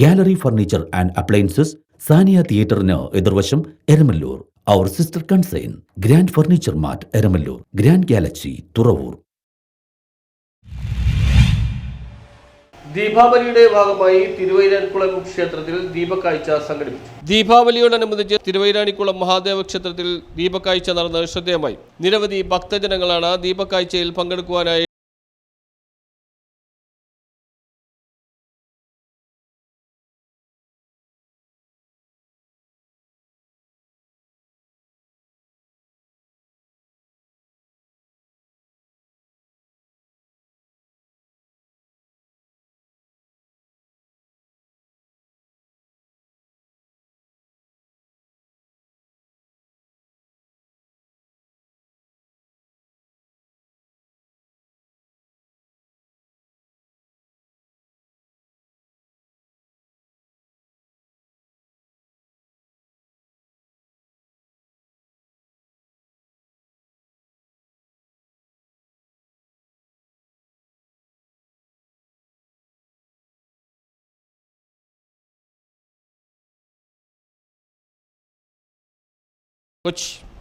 Gallery furniture and appliances Saniya തിയേറ്ററിന് എതിർവശം എരമല്ലൂർ. അവർ sister concern grand furniture mart Eramallur. Grand galaxy Thuravoor. ദീപാവലിയുടെ ഭാഗമായി തിരുവൈരാണിക്കുളം ക്ഷേത്രത്തിൽ ദീപക്കാഴ്ച സംഘടിപ്പിച്ചു. ദീപാവലിയോടനുബന്ധിച്ച് തിരുവൈരാണിക്കുളം മഹാദേവ ക്ഷേത്രത്തിൽ ദീപക്കാഴ്ച നടന്നത് ശ്രദ്ധേയമായി. നിരവധി ഭക്തജനങ്ങളാണ് ദീപക്കാഴ്ചയിൽ പങ്കെടുക്കുവാനായി कुछ